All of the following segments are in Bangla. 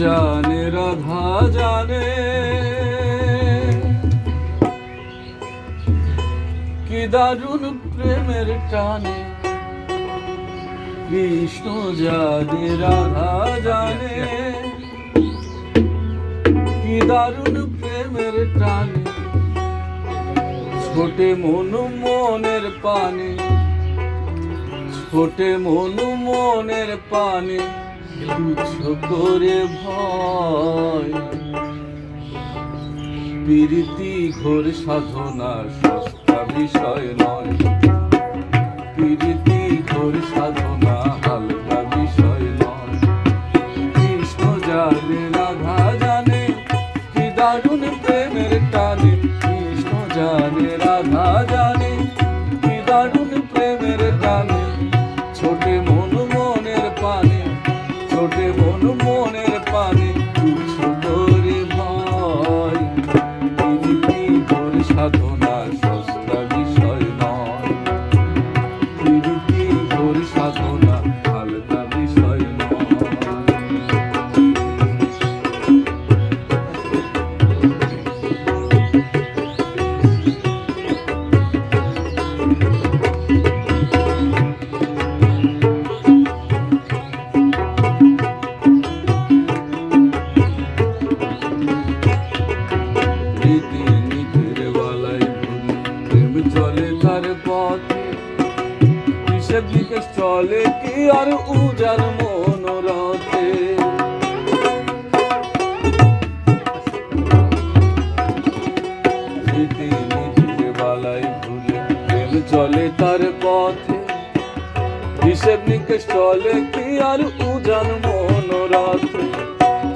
জানে, রাধা জানে। কি দারুণ প্রেমের টানে, কৃষ্ণ জানে, রাধা জানে। কি দারুণ প্রেমের টানে, ছোটে মনু মনের পানে, ছোটে মনু মনের পানে। তুচ্ছ করে ভয়, প্রীতি ঘোর সাধনা সস্তা বিষয় নয়। প্রীতি ঘোর সাধনা হালকা বিষয় নয়। কৃষ্ণ জানে রাধা নিকেশ চলে কি আর উজার মনোরথে রীতি চলে তার পথে হিসেব নিকেশ চলে কি আর উজান মনোরথে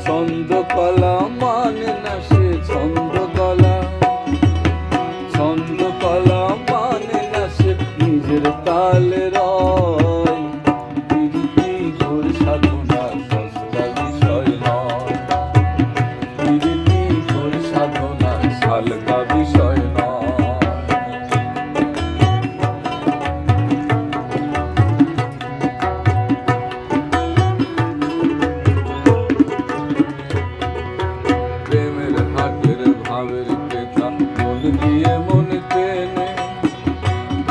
ছন্দ কলা মানে না সে ছন্দ কলা ছন্দ কলা মানে না সে নিজের তালে ভাবের ক্রেতা মন দিয়ে মন কেনে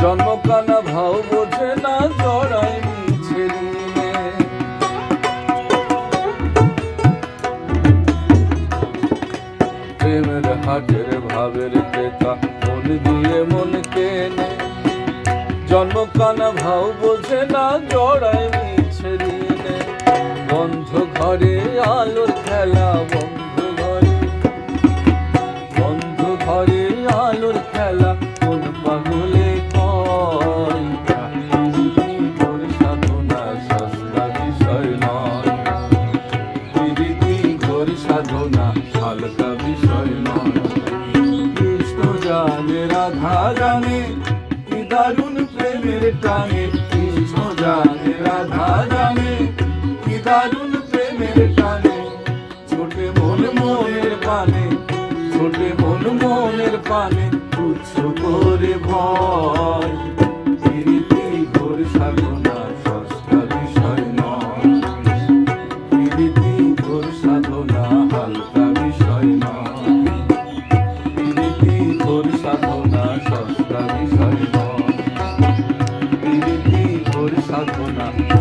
জন্মকানা ভাও বোঝে না, জড়াই মিছে দিনে। প্রেমের হাটের ভাবের ক্রেতা মন দিয়ে মন কেনে জন্মকানা ভাও বোঝে না, জড়াই মিছে দিনে। বন্ধ ঘরে আলোর খেলা বন্ধ হালকা বিষয় নয়। কৃষ্ণ জানে, রাধা জানে, কি দারুণ প্রেমের টানে। কৃষ্ণ জানে, রাধা জানে, কি দারুণ প্রেমের টানে। ছোটে মন মনের পানে, ছোটে মন মনের পানে তুচ্ছ করে ভয়। প্রীতি ঘোর সাধনা ঘোর সাধনা হালকা